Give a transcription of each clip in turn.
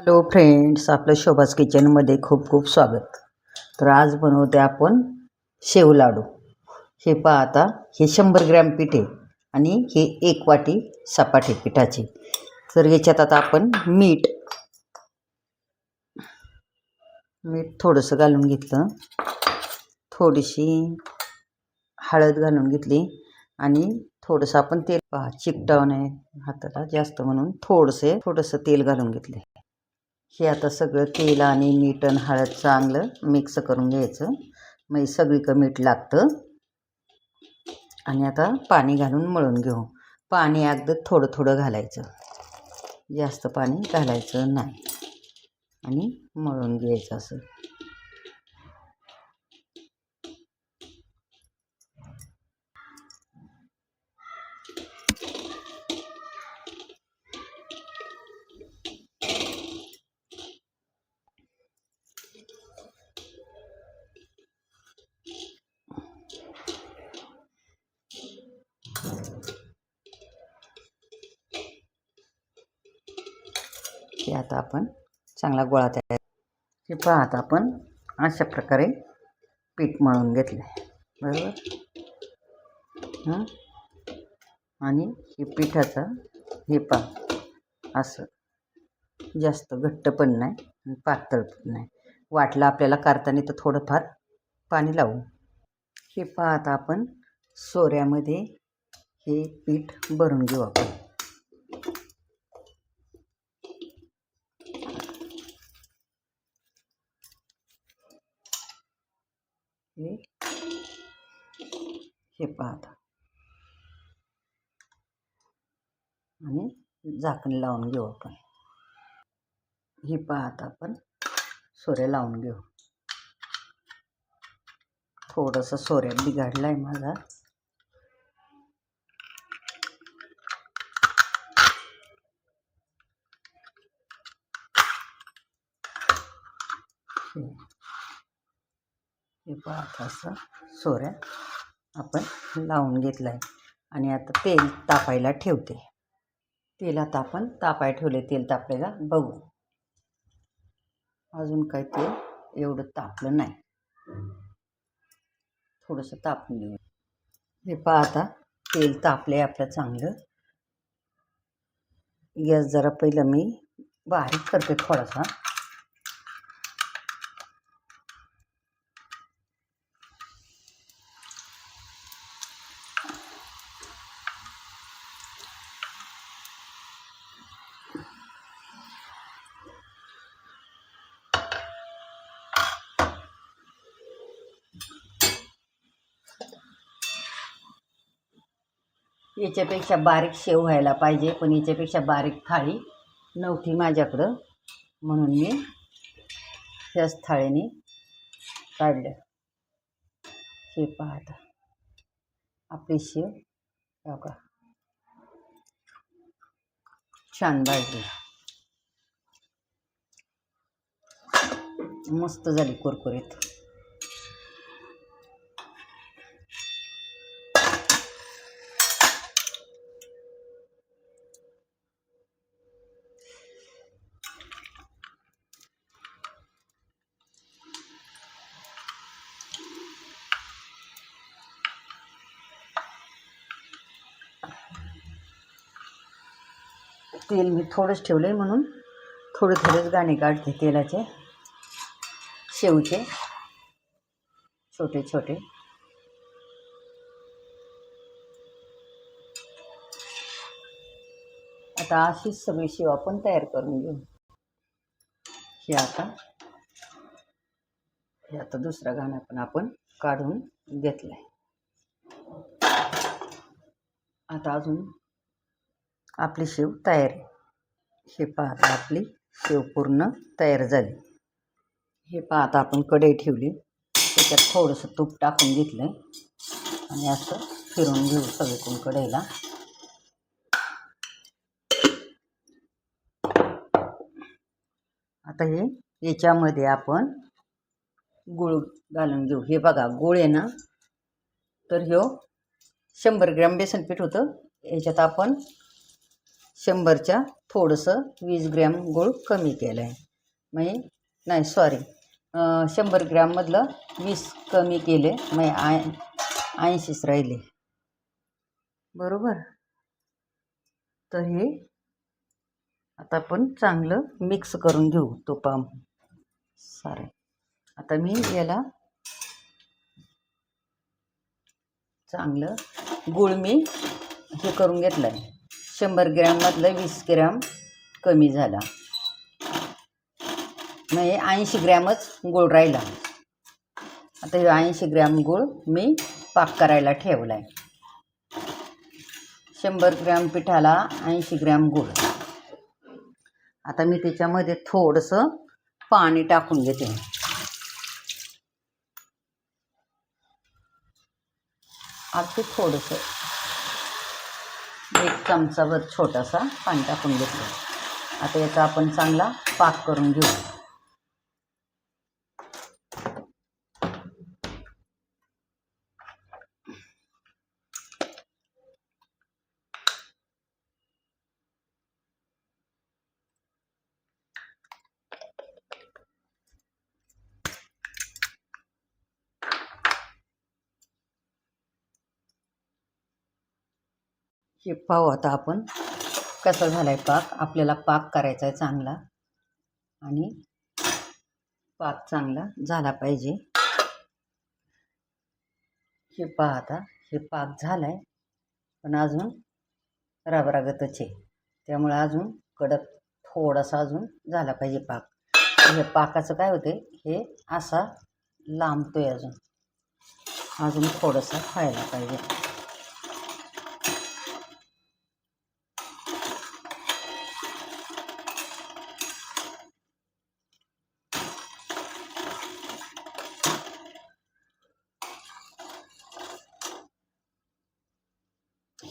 Hello friends आपलं शोभास किचनमध्ये खूप खूप स्वागत. तर आज बनवते आपण शेव लाडू. हे पहा आता हे शंभर ग्रॅम पीठ आहे आणि हे एक वाटी सपाटे पिठाची. तर याच्यात आता आपण मीठ मीठ थोडंसं घालून घेतलं. थोडीशी हळद घालून घेतली आणि थोडंसं आपण तेल पहा चिकटाव आहे हाताला जास्त म्हणून थोडंसे थोडंसं तेल घालून घेतले हे आता सगळं तेल आणि मीठ आणि हळद चांगलं मिक्स करून घ्यायचं. मग सगळीकडं मीठ लागतं. आणि आता पाणी घालून मळून घेऊ. पाणी अगदी थोडं थोडं घालायचं. जास्त पाणी घालायचं नाही. आणि मळून घ्यायचं असं. अशी आता आपण चांगला गोळा तयार हे पहा आता आपण अशा प्रकारे पीठ मळून घेतलं आहे बरोबर आणि हे पिठाचा हे पहा असं जास्त घट्ट पण नाही आणि पातळ पण नाही. वाटलं आपल्याला करताना तर थोडंफार पाणी लावू. हे पहा आता आपण सोऱ्यामध्ये हे पीठ भरून घेऊ आपण. हे. हे पाहता. आणि झाकण लावून घेऊ आपण. ही पाहता आपण. सोऱ्या लावून घेऊ. थोडंसं सोऱ्यात बिघडला आहे माझा. हे. हे पहा असं सोऱ्या आपण लावून घेतलं आहे आणि आता तेल तापायला ठेवते. तेल आता आपण तापाय ठेवले तेल तापलेला बघू. अजून काही तेल एवढं तापलं नाही. थोडंसं तापून घेऊ हे पहा आता तेल तापले आपलं चांगलं. गॅस जरा पहिलं मी बारीक करते थोडासा. याच्यापेक्षा बारीक शेव व्हायला पाहिजे पण याच्यापेक्षा बारीक थाळी नव्हती माझ्याकडं. म्हणून मी ह्याच थाळीने काढलं. हे पाहता आपली शेव हो का छान भाजली. मस्त झाली कुरकुरीत. तेल मी थोडंच ठेवलं आहे म्हणून थोडे थोडेच गाणे काढते तेलाचे. शेवचे. छोटे छोटे. आता अशीच सगळी शेव आपण तयार करून घेऊ. हे आता हे आता दुसरा गाणं पण आपण काढून घेतलं आहे आता अजून आपली शेव तयार आहे. हे पाहता आपली शेव पूर्ण तयार झाली. हे पाहता आपण कढई ठेवली. त्याच्यात थोडंसं तूप टाकून घेतलं आहे आणि असं फिरून घेऊ सगळीकडून कढईला. आता हे याच्यामध्ये आपण गुळ घालून घेऊ. हे बघा गुळ आहे ना? तर ह्यो शंभर ग्रॅम बेसन पीठ होतं. याच्यात आपण शंभरच्या थोडंसं वीस ग्रॅम गूळ कमी केलं आहे म्हणजे नाही सॉरी शंभर ग्रॅममधलं वीस कमी केले म्हणजे आय ऐंशीच राहिले. बरोबर? तर हे आता आपण चांगलं मिक्स करून घेऊ तुपा सारे. आता मी याला चांगलं गूळ मी हे करून घेतलं आहे शंभर ग्रॅममधलं वीस ग्रॅम कमी झाला. म्हणजे ऐंशी ग्रॅमच गूळ राहिला. आता हे ऐंशी ग्रॅम गूळ मी पाक करायला ठेवला आहे शंभर ग्रॅम पिठाला ऐंशी ग्रॅम गूळ. आता मी त्याच्यामध्ये थोडंसं पाणी टाकून घेते. अगदी थोडंसं. एक चमचाभर छोटासा पाणी टाकून घेतलं आता याचा आपण चांगला पाक करून घेऊ. हे पाहू आता आपण कसा झाला आहे पाक. आपल्याला पाक करायचा आहे चांगला. आणि पाक चांगला झाला पाहिजे. हे पहा आता हे पाक झाला आहे पण अजून रबरागतच आहे. त्यामुळे अजून कडक थोडासा अजून झाला पाहिजे पाक. हे पाकाचं काय होते हे असा लांबतोय अजून. अजून थोडंसं व्हायला पाहिजे.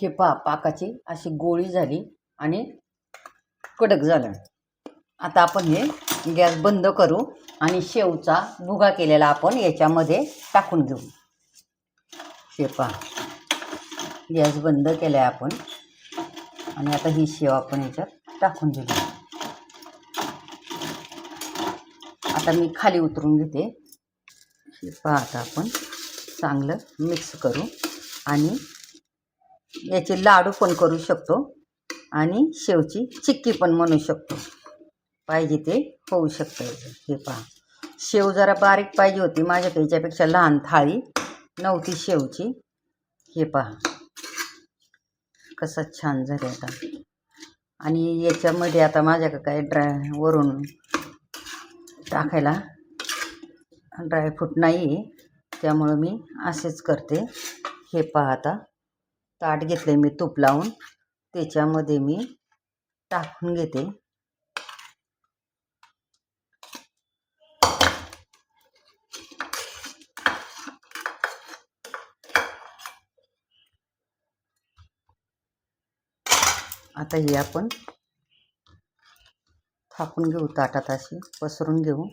हे पा पाकाची अशी गोळी झाली आणि कडक झालं. आता आपण हे गॅस बंद करू आणि शेवचा भुगा केलेला आपण याच्यामध्ये टाकून घेऊ. हे गॅस बंद केला आहे आपण. आणि आता ही शेव आपण याच्यात टाकून दिली आता मी खाली उतरून घेते. हे पहा आता आपण चांगलं मिक्स करू आणि याचे लाडू पण करू शकतो आणि शेवची चिक्की पण म्हणू शकतो. पाहिजे ते होऊ शकतं हे पहा. शेव जरा बारीक पाहिजे होती. माझ्याकडे याच्यापेक्षा लहान थाळी नव्हती शेवची. हे पहा. कसं छान झालं आता. आणि याच्यामध्ये आता माझ्याकडे काय ड्राय वरून टाकायला ड्रायफ्रूट नाही आहे त्यामुळं मी असेच करते. हे पहा आता. ताट घेतलं आहे मी तूप लावून. त्याच्यामध्ये मी टाकून घेते. आता हे आपण थापून घेऊ ताटात अशी पसरून घेऊ.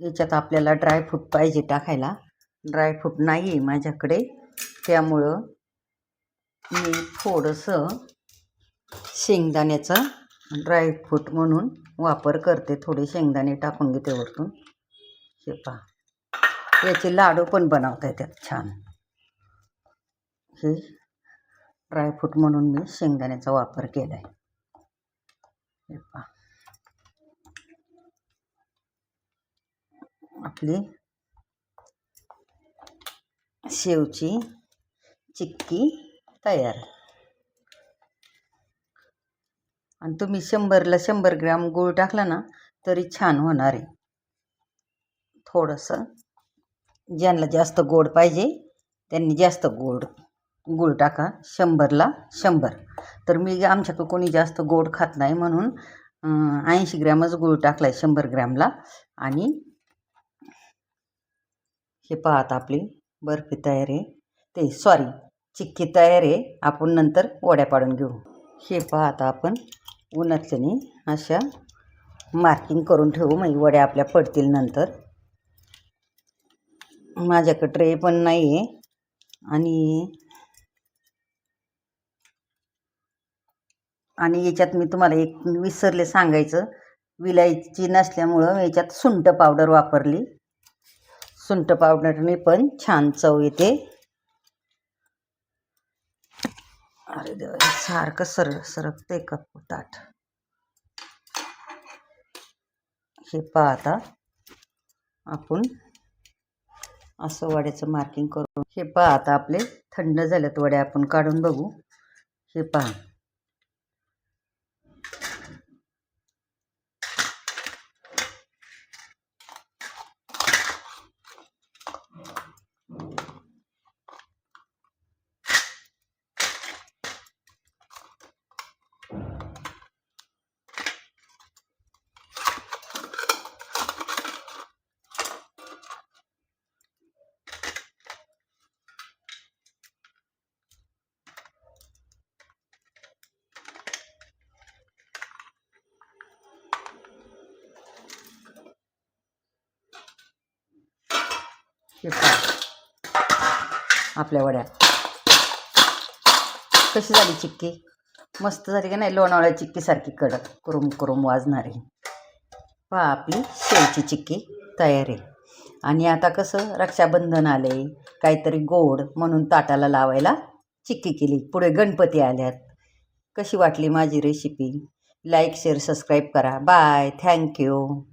याच्यात आपल्याला ड्रायफ्रूट पाहिजे टाकायला. ड्रायफ्रूट नाही आहे माझ्याकडे. त्यामुळं मी थोडंसं शेंगदाण्याचा ड्रायफ्रूट म्हणून वापर करते. थोडे शेंगदाणे टाकून घेते वरतून. हे पहा. याचे लाडू पण बनवता येतात छान. हे ड्रायफ्रूट म्हणून मी शेंगदाण्याचा वापर केला आहे हे पहा. आपली शेवची चिक्की तयार. आणि तुम्ही शंभरला शंभर ग्रॅम गूळ टाकला ना तरी छान होणार आहे. थोडंसं ज्यांना जास्त गोड पाहिजे त्यांनी जास्त गोड गूळ टाका. शंभरला शंभर. तर मी आमच्याकडं कोणी जास्त गोड खात नाही म्हणून ऐंशी ग्रॅमच गूळ टाकला आहे शंभर ग्रॅमला. आणि हे पाहत आपली बर्फी तयार आहे. ते सॉरी चिक्की तयार आहे. आपण नंतर वड्या पाडून घेऊ. हे पाहत आपण उन्हातल्याने अशा मार्किंग करून ठेवू. म्हणजे वड्या आपल्या पडतील नंतर. माझ्याकडं ट्रे पण नाही आहे आणि आणि याच्यात मी तुम्हाला एक विसरले सांगायचं. विलायची नसल्यामुळं याच्यात सुंट पावडर वापरली. सुंठ पावडरने पण छान चव येते. अरे देवा सारखं सर सरकते का ताट हे पहा आता. आपण असं वड्याचं मार्किंग करून हे पहा आता आपले थंड झाल्यात वड्या आपण काढून बघू. हे पहा. हे आपल्या वड्या. कशी झाली चिक्की? मस्त झाली का नाही? लोणावळ्या चिक्कीसारखी कडक कुरुम कुरुम वाजणारी. पहा आपली शेवची चिक्की तयार आहे. आणि आता कसं रक्षाबंधन आले काहीतरी गोड म्हणून ताटाला लावायला चिक्की केली. पुढे गणपती आल्यात. कशी वाटली माझी रेसिपी लाईक शेअर सबस्क्राईब करा. Bye thank you